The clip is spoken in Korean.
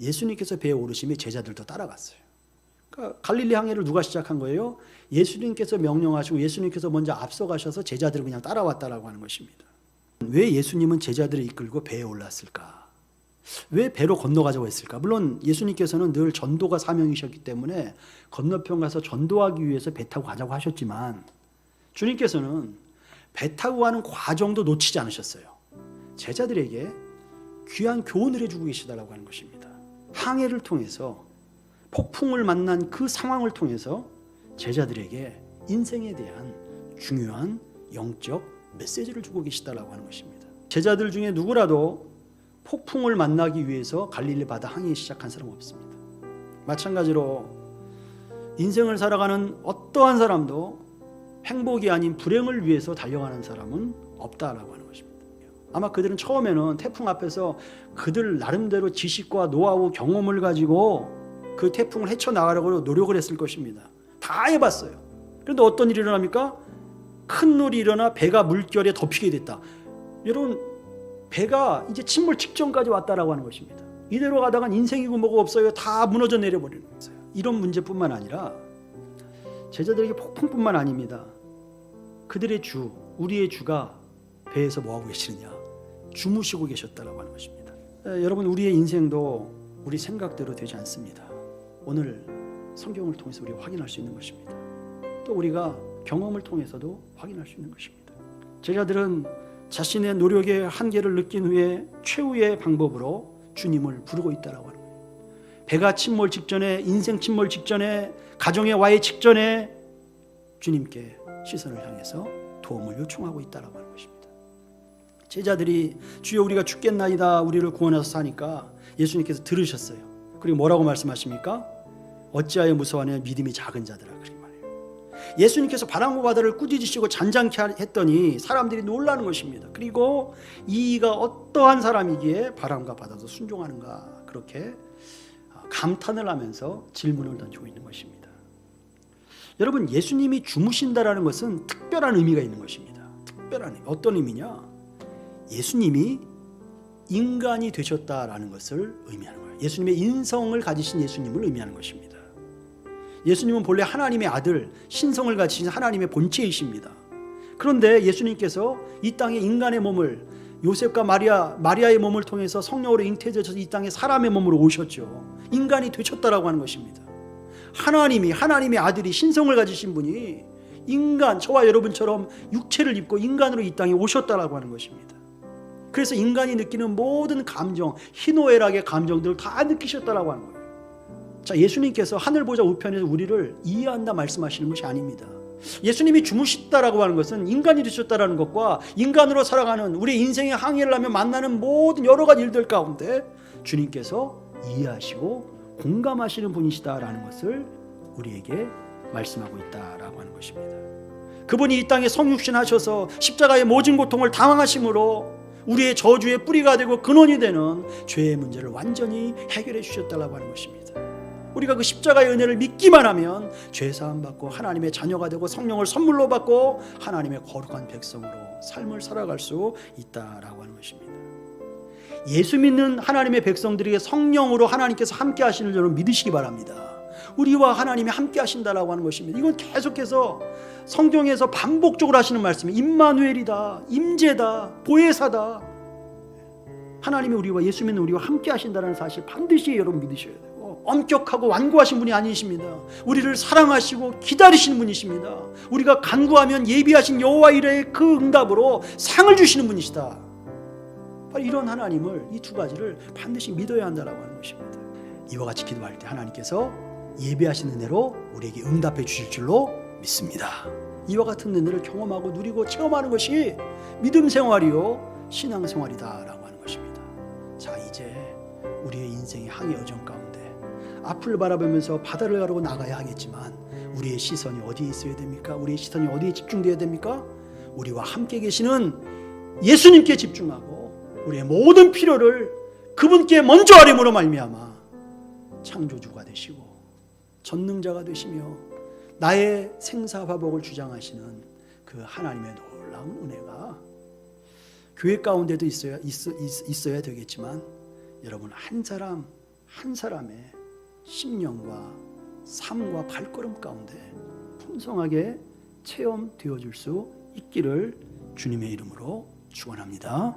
예수님께서 배에 오르심에 제자들도 따라갔어요. 그러니까 갈릴리 항해를 누가 시작한 거예요? 예수님께서 명령하시고 예수님께서 먼저 앞서가셔서 제자들을 그냥 따라왔다라고 하는 것입니다. 왜 예수님은 제자들을 이끌고 배에 올랐을까? 왜 배로 건너가자고 했을까? 물론 예수님께서는 늘 전도가 사명이셨기 때문에 건너편 가서 전도하기 위해서 배 타고 가자고 하셨지만 주님께서는 배 타고 가는 과정도 놓치지 않으셨어요. 제자들에게 귀한 교훈을 해주고 계시다라고 하는 것입니다. 항해를 통해서 폭풍을 만난 그 상황을 통해서 제자들에게 인생에 대한 중요한 영적 메시지를 주고 계시다라고 하는 것입니다. 제자들 중에 누구라도 폭풍을 만나기 위해서 갈릴리 바다 항해 시작한 사람 없습니다. 마찬가지로 인생을 살아가는 어떠한 사람도 행복이 아닌 불행을 위해서 달려가는 사람은 없다라고 하는 것입니다. 아마 그들은 처음에는 태풍 앞에서 그들 나름대로 지식과 노하우 경험을 가지고 그 태풍을 헤쳐나가려고 노력을 했을 것입니다. 다 해봤어요. 그런데 어떤 일이 일어납니까? 큰 놀이 일어나 배가 물결에 덮이게 됐다. 여러분 배가 이제 침몰 직전까지 왔다라고 하는 것입니다. 이대로 가다간 인생이고 뭐가 없어요. 다 무너져 내려버리는 거예요. 이런 문제뿐만 아니라 제자들에게 폭풍뿐만 아닙니다. 그들의 주, 우리의 주가 배에서 뭐 하고 계시느냐? 주무시고 계셨다라고 하는 것입니다. 에, 여러분 우리의 인생도 우리 생각대로 되지 않습니다. 오늘 성경을 통해서 우리가 확인할 수 있는 것입니다. 또 우리가 경험을 통해서도 확인할 수 있는 것입니다. 제자들은 자신의 노력의 한계를 느낀 후에 최후의 방법으로 주님을 부르고 있다라고 하는 거예요. 배가 침몰 직전에 인생 침몰 직전에 가정의 와해 직전에 주님께 시선을 향해서 도움을 요청하고 있다라고 하는 것입니다. 제자들이 주여 우리가 죽겠나이다 우리를 구원하서 사니까 예수님께서 들으셨어요. 그리고 뭐라고 말씀하십니까? 어찌하여 무서워하냐 믿음이 작은 자들아 그렇게 말해요. 예수님께서 바람과 바다를 꾸짖으시고 잔잔케 했더니 사람들이 놀라는 것입니다. 그리고 이가 어떠한 사람이기에 바람과 바다도 순종하는가 그렇게 감탄을 하면서 질문을 던지고 있는 것입니다. 여러분 예수님이 주무신다라는 것은 특별한 의미가 있는 것입니다. 특별한. 어떤 의미냐? 예수님이 인간이 되셨다라는 것을 의미하는 거예요. 예수님의 인성을 가지신 예수님을 의미하는 것입니다. 예수님은 본래 하나님의 아들, 신성을 가지신 하나님의 본체이십니다. 그런데 예수님께서 이 땅에 인간의 몸을 요셉과 마리아, 마리아의 몸을 통해서 성령으로 잉태되셔서 이 땅에 사람의 몸으로 오셨죠. 인간이 되셨다라고 하는 것입니다. 하나님이 하나님의 아들이 신성을 가지신 분이 인간 저와 여러분처럼 육체를 입고 인간으로 이 땅에 오셨다라고 하는 것입니다. 그래서 인간이 느끼는 모든 감정, 희노애락의 감정들을 다 느끼셨다라고 하는 거예요. 자, 예수님께서 하늘 보좌 우편에서 우리를 이해한다 말씀하시는 것이 아닙니다. 예수님이 주무셨다라고 하는 것은 인간이 되셨다라는 것과 인간으로 살아가는 우리 인생의 항해를 하며 만나는 모든 여러 가지 일들 가운데 주님께서 이해하시고 공감하시는 분이시다라는 것을 우리에게 말씀하고 있다라고 하는 것입니다. 그분이 이 땅에 성육신 하셔서 십자가의 모진 고통을 당하심으로 우리의 저주의 뿌리가 되고 근원이 되는 죄의 문제를 완전히 해결해 주셨다라고 하는 것입니다. 우리가 그 십자가의 은혜를 믿기만 하면 죄 사함 받고 하나님의 자녀가 되고 성령을 선물로 받고 하나님의 거룩한 백성으로 삶을 살아갈 수 있다라고 하는 것입니다. 예수 믿는 하나님의 백성들에게 성령으로 하나님께서 함께 하시는 줄을 믿으시기 바랍니다. 우리와 하나님이 함께 하신다라고 하는 것입니다. 이건 계속해서 성경에서 반복적으로 하시는 말씀이 임마누엘이다, 임재다, 보혜사다. 하나님이 우리와 예수 믿는 우리와 함께 하신다는 사실 반드시 여러분 믿으셔야 돼요. 엄격하고 완고하신 분이 아니십니다. 우리를 사랑하시고 기다리시는 분이십니다. 우리가 간구하면 예비하신 여호와 이레의 그 응답으로 상을 주시는 분이시다. 바로 이런 하나님을 이 두 가지를 반드시 믿어야 한다라고 하는 것입니다. 이와 같이 기도할 때 하나님께서 예비하신 은혜로 우리에게 응답해 주실 줄로 믿습니다. 이와 같은 은혜를 경험하고 누리고 체험하는 것이 믿음 생활이요 신앙 생활이다라고 하는 것입니다. 자 이제 우리의 인생의 항해 여정 가운데 앞을 바라보면서 바다를 가르고 나가야 하겠지만 우리의 시선이 어디에 있어야 됩니까? 우리의 시선이 어디에 집중돼야 됩니까? 우리와 함께 계시는 예수님께 집중하고 우리의 모든 필요를 그분께 먼저 아림으로 말미암아 창조주가 되시고 전능자가 되시며 나의 생사화복을 주장하시는 그 하나님의 놀라운 은혜가 교회 가운데도 있어야 있, 있, 있어야 되겠지만 여러분 한 사람 한 사람의 심령과 삶과 발걸음 가운데 풍성하게 체험되어 줄 수 있기를 주님의 이름으로 축원합니다.